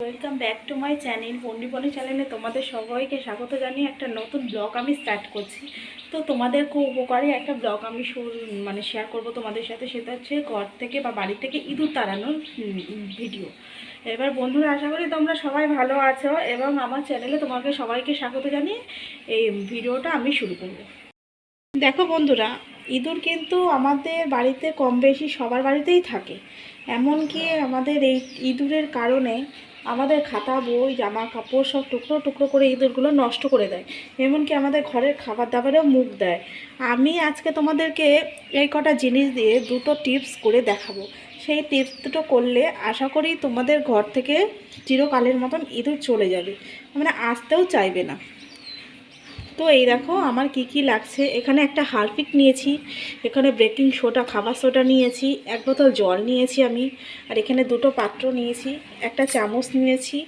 Welcome back to my channel পন্ডিপনি চ্যানেলে তোমাদের সবাইকে স্বাগত জানিয়ে একটা নতুন ব্লগ আমি স্টার্ট করছি। তো তোমাদের খুব উপকারী একটা ব্লগ আমি শুরু মানে শেয়ার করব তোমাদের সাথে, সেটা হচ্ছে ঘর থেকে বা বাড়ি থেকে ইঁদুর তাড়ানোর ভিডিও এবার বন্ধুরা, আশা করি তোমরা সবাই ভালো আছো এবং আমার চ্যানেলে তোমাকে সবাইকে স্বাগত জানিয়ে এই ভিডিওটা আমি শুরু করব। দেখো বন্ধুরা, ইঁদুর কিন্তু আমাদের বাড়িতে কম বেশি সবার বাড়িতেই থাকে। এমনকি আমাদের এই ইঁদুরের কারণে আমাদের খাতা, বই জামা কাপড় সব টুকরো টুকরো করে ইঁদুরগুলো নষ্ট করে দেয়। এমনকি আমাদের ঘরের খাবার দাবারেও মুখ দেয়। আমি আজকে তোমাদেরকে এই কটা জিনিস দিয়ে দুটো টিপস করে দেখাবো। সেই টিপস দুটো করলে আশা করি তোমাদের ঘর থেকে চিরকালের মতন ইঁদুর চলে যাবে। মানে আসতেও চাইবে না। তো এই দেখো, আমার কি কি লাগছে? এখানে একটা হারপিক নিয়েছি, এখানে বেকিং সোডা খাবার সোডা নিয়েছি, এক বোতল জল নিয়েছি আমি, আর এখানে দুটো পাত্র নিয়েছি, একটা চামচ নিয়েছি,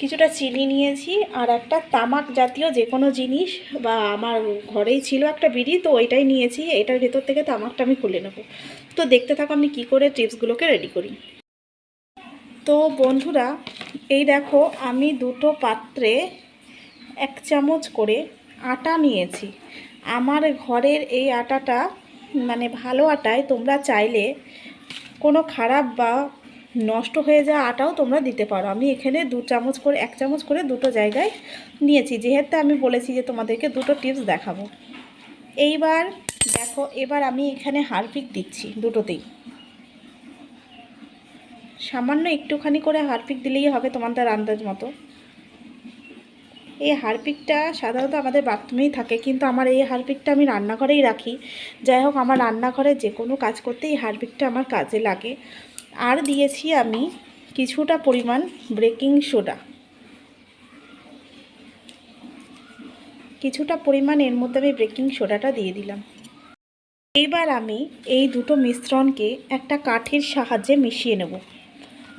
কিছুটা চিনি নিয়েছি, আর একটা তামাক জাতীয় যে কোনো জিনিস, বা আমার ঘরেই ছিল একটা বিড়ি, তো ওইটাই নিয়েছি, এটার ভেতর থেকে তামাকটা আমি খুলে নেব। তো দেখতে থাকো, আমি কি করে টিপসগুলোকে রেডি করি। তো বন্ধুরা, এই দেখো, আমি দুটো পাত্রে এক চামচ করে আটা নিয়েছি। আমার ঘরের এই আটাটা মানে ভালো আটায় তোমরা চাইলে কোনো খারাপ বা নষ্ট হয়ে যাওয়া আটাও তোমরা দিতে পারো। আমি এখানে দু চামচ করে, এক চামচ করে দুটো জায়গায় নিয়েছি। যেহেতু আমি বলেছি যে তোমাদেরকে দুটো টিপস দেখাবো। এইবার দেখো, এবার আমি এখানে হারপিক দিচ্ছি দুটোতেই। সামান্য একটুখানি করে হারপিক দিলেই হবে তোমাদের আন্দাজ মতো। এই হারপিকটা সাধারণত আমাদের বাথরুমেই থাকে, কিন্তু আমার এই হারপিকটা আমি রান্নাঘরেই রাখি। যাই হোক, আমার রান্নাঘরে যে কোনো কাজ করতে এই হারপিকটা আমার কাজে লাগে। আর দিয়েছি আমি কিছুটা পরিমাণ বেকিং সোডা। কিছুটা পরিমাণ এর মধ্যে আমি বেকিং সোডাটা দিয়ে দিলাম। এইবার আমি এই দুটো মিশ্রণকে একটা কাঠের সাহায্যে মিশিয়ে নেব।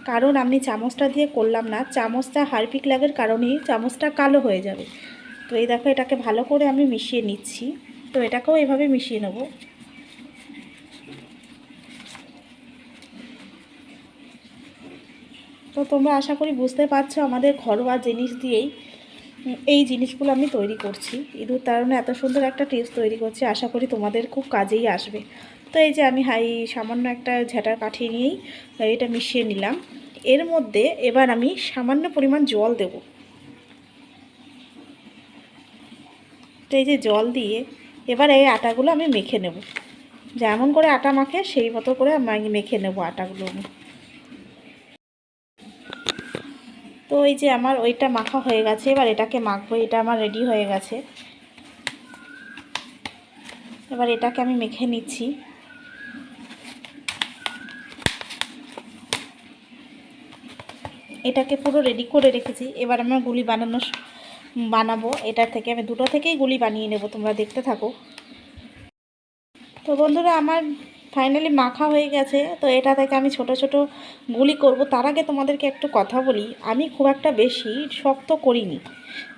কারণ আমি চামচটা দিয়ে করলাম না, চামচটা হারপিক লাগের কারণেই চামচটা কালো হয়ে যাবে। তো এই দেখো এটাকে ভালো করে আমি মিশিয়ে নিচ্ছি। তো এটাকেও এভাবে মিশিয়ে নেব। তো তোমরা আশা করি বুঝতে পারছ আমাদের ঘরোয়া জিনিস দিয়েই এই জিনিসগুলো আমি তৈরি করছি। ইঁদুর তাড়ানো এত সুন্দর একটা টিপস তৈরি করছি, আশা করি তোমাদের খুব কাজেই আসবে। তো এই যে আমি হাই, সামান্য একটা ঝেঁটার কাঠি নিয়েই এটা মিশিয়ে নিলাম। এর মধ্যে এবার আমি সামান্য পরিমাণ জল দেব। তো এই যে জল দিয়ে এবার এই আটাগুলো আমি মেখে নেব। যেমন করে আটা মাখে, সেই মতো করে আমি মেখে নেব আটাগুলো আমি। তো এই যে আমার ওইটা মাখা হয়ে গেছে, এবার এটাকে মাখবো, এটা আমার রেডি হয়ে গেছে। এবার এটাকে আমি মেখে নিচ্ছি। এটাকে পুরো রেডি করে রেখেছি। এবার আমরা গুলি বানানো বানাবো। এটার থেকে আমি দুটো থেকেই গুলি বানিয়ে নেব, তোমরা দেখতে থাকো। তো বন্ধুরা, আমার ফাইনালি মাখা হয়ে গেছে, তো এটা থেকে আমি ছোট ছোট গুলি করব। তার আগে তোমাদেরকে একটু কথা বলি, আমি খুব একটা বেশি শক্ত করিনি।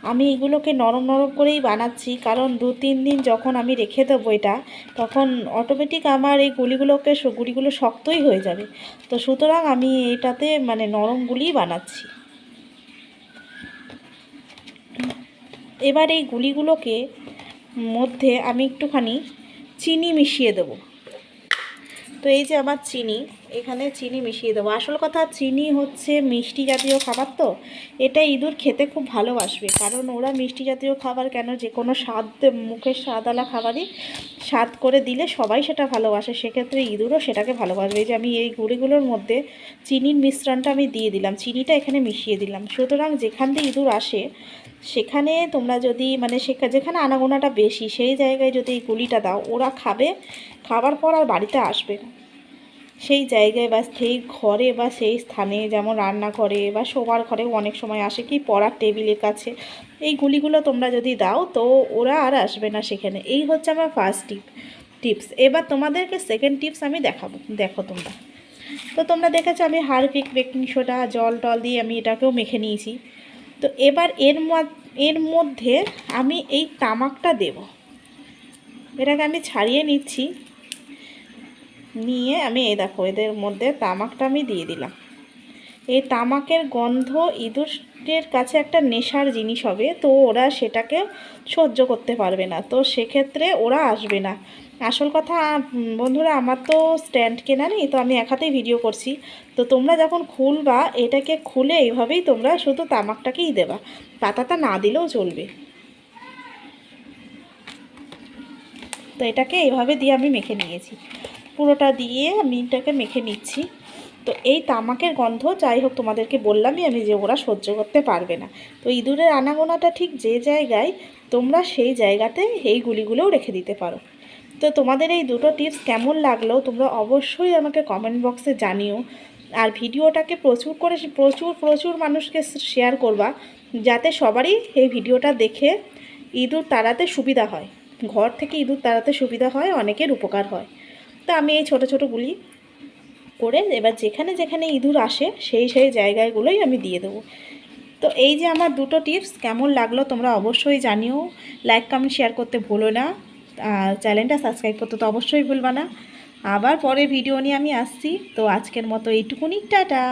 আমি এগুলোকে নরম নরম করেই বানাচ্ছি, কারণ দু তিন দিন যখন আমি রেখে দেবো এটা, তখন অটোমেটিক আমার এই গুলিগুলোকে গুলিগুলো শক্তই হয়ে যাবে। তো সুতরাং আমি এটাতে মানে নরম গুলিই বানাচ্ছি। এবার এই গুলিগুলোকে মধ্যে আমি একটুখানি চিনি মিশিয়ে দেবো। তো এই যে আমার চিনি, এখানে চিনি মিশিয়ে দেবো। আসল কথা, চিনি হচ্ছে মিষ্টি জাতীয় খাবার তো। এটা ইঁদুর খেতে খুব ভালোবাসবে, কারণ ওরা মিষ্টি জাতীয় খাবার কেন যে কোনো স্বাদ, মুখের স্বাদওয়ালা খাবারই স্বাদ করে দিলে সবাই সেটা ভালোবাসে। সেক্ষেত্রে ইঁদুরও সেটাকে ভালোবাসবে। যে আমি এই গুঁড়িগুলোর মধ্যে চিনির মিশ্রণটা আমি দিয়ে দিলাম, চিনিটা এখানে মিশিয়ে দিলাম। সুতরাং যেখান দিয়ে ইঁদুর আসে সেখানে তোমরা যদি মানে সেখানে যেখানে আনাগোনাটা বেশি, সেই জায়গায় যদি এই গুলিটা দাও, ওরা খাবে খাবার পর আর বাড়িতে আসবে না। সেই জায়গায় বা সেই ঘরে বা সেই স্থানে যেমন রান্নাঘরে বা শোবার ঘরে অনেক সময় আসে কি পড়ার টেবিলের কাছে, এই গুলিগুলো তোমরা যদি দাও, তো ওরা আর আসবে না সেখানে। এই হচ্ছে আমার ফার্স্ট টিপ টিপস এবার তোমাদেরকে সেকেন্ড টিপস আমি দেখাবো, দেখো তোমরা। তো তোমরা দেখেছ আমি হারপিক বেকিং সোডা, জল টল দিয়ে আমি এটাকেও মেখে নিয়েছি। তো এবার এর এর মধ্যে আমি এই তামাকটা দেব। এটাকে আমি ছাড়িয়ে নিচ্ছি। নিয়ে আমি এই দেখো, এদের মধ্যে তামাকটা আমি দিয়ে দিলাম। এই তামাকের গন্ধ ইঁদুরের কাছে একটা নেশার জিনিস হবে, তো ওরা সেটাকে সহ্য করতে পারবে না। তো সেক্ষেত্রে ওরা আসবে না। আসল কথা বন্ধুরা আমার তো স্ট্যান্ড কেনা নেই, তো আমি এক হাতেই ভিডিও করছি। তো তোমরা যখন খুলবা, এটাকে খুলে এইভাবেই তোমরা শুধু তামাকটাকেই দেবা, পাতাটা না দিলেও চলবে। তো এটাকে এইভাবে দিয়ে আমি মেখে নিয়েছি। পুরোটা দিয়ে আমি এটাকে মেখে নিচ্ছি। তো এই তামাকের গন্ধ, যাই হোক তোমাদেরকে বললামই আমি যে ওরা সহ্য করতে পারবে না। তো ইঁদুরের আনাগোনাটা ঠিক যে জায়গায়, তোমরা সেই জায়গাতে এই গুলিগুলোও রেখে দিতে পারো। তো তোমাদের এই দুটো টিপস কেমন লাগল, তোমরা অবশ্যই আমাকে কমেন্ট বক্সে জানিও। আর ভিডিওটাকে প্রচুর করে, প্রচুর প্রচুর মানুষকে শেয়ার করবা, যাতে সবারই এই ভিডিওটা দেখে ইঁদুর তাড়াতে সুবিধা হয়। ঘর থেকে ইঁদুর তাড়াতে সুবিধা হয়, অনেকের উপকার হয়। তো আমি এই ছোটো ছোটো গুলি করে এবার যেখানে যেখানে ইঁদুর আসে, সেই সেই জায়গাগুলোই আমি দিয়ে দেবো। তো এই যে আমার দুটো টিপস কেমন লাগল, তোমরা অবশ্যই জানিও। লাইক কমেন্ট শেয়ার করতে ভুলো না। আর চ্যানেলটা সাবস্ক্রাইব করতে তো অবশ্যই ভুলবা না। আবার পরে ভিডিও নিয়ে আমি আসছি। তো আজকের মতো এইটুকুনি। টাটা!